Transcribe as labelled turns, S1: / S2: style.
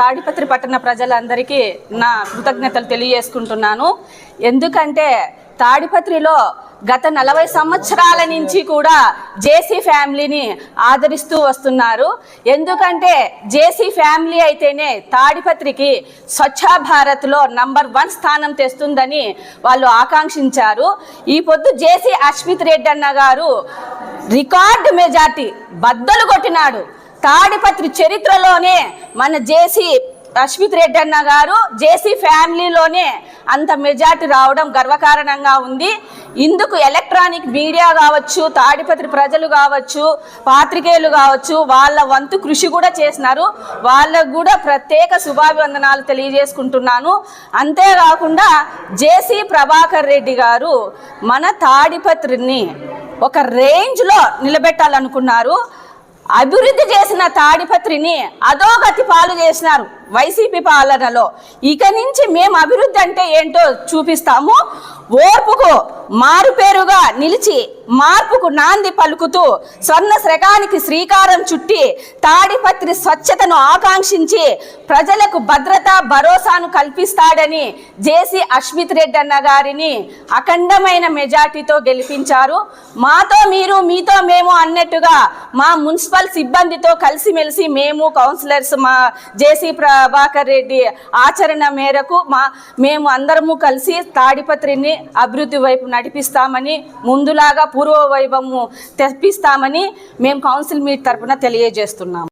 S1: తాడిపత్రి పట్టణ ప్రజలందరికీ నా కృతజ్ఞతలు తెలియజేసుకుంటున్నాను. ఎందుకంటే తాడిపత్రిలో గత నలభై సంవత్సరాల నుంచి కూడా జేసీ ఫ్యామిలీని ఆదరిస్తూ వస్తున్నారు. ఎందుకంటే జేసీ ఫ్యామిలీ అయితేనే తాడిపత్రికి స్వచ్ఛ భారత్లో నంబర్ వన్ స్థానం తెస్తుందని వాళ్ళు ఆకాంక్షించారు. ఈ పొద్దు జేసీ అశ్మిత్ రెడ్డి అన్న గారు రికార్డు మెజార్టీ బద్దలు కొట్టినాడు. తాడిపత్రి చరిత్రలోనే మన జేసీ అశ్విత్ రెడ్డి అన్న గారు జేసీ ఫ్యామిలీలోనే అంత మెజార్టీ రావడం గర్వకారణంగా ఉంది. ఇందుకు ఎలక్ట్రానిక్ మీడియా కావచ్చు తాడిపత్రి ప్రజలు కావచ్చు పాత్రికేయులు కావచ్చు వాళ్ళ వంతు కృషి కూడా చేసినారు. వాళ్ళకు కూడా ప్రత్యేక శుభాభివందనాలు తెలియజేసుకుంటున్నాను. అంతేకాకుండా జేసీ ప్రభాకర్ రెడ్డి గారు మన తాడిపత్రిని ఒక రేంజ్లో నిలబెట్టాలనుకున్నారు. అభివృద్ధి చేసిన తాడిపత్రిని అధోగతి పాలు చేసినారు. వైసీపీ పాలనలో ఇక నుంచి మేము అభివృద్ధి అంటే ఏంటో చూపిస్తాము. ఓర్పుకు మారుపేరుగా నిలిచి మార్పుకు నాంది పలుకుతూ స్వర్ణ శ్రకానికి శ్రీకారం చుట్టి తాడిపత్రి స్వచ్ఛతను ఆకాంక్షించి ప్రజలకు భద్రత భరోసాను కల్పిస్తాడని జేసీ అశ్మిత్ రెడ్డి అన్న గారిని అఖండమైన మెజార్టీతో గెలిపించారు. మాతో మీరు మీతో మేము అన్నట్టుగా మా మున్సిపల్ సిబ్బందితో కలిసిమెలిసి మేము కౌన్సిలర్స్ మా జేసీ ప్రభాకర్ రెడ్డి ఆచరణ మేరకు మా మేము అందరము కలిసి తాడిపత్రిని అభివృద్ధి వైపు నడిపిస్తామని ముందులాగా పూర్వ వైభవము తెప్పిస్తామని మేము కౌన్సిల్ మీట్ తరపున తెలియజేస్తున్నాము.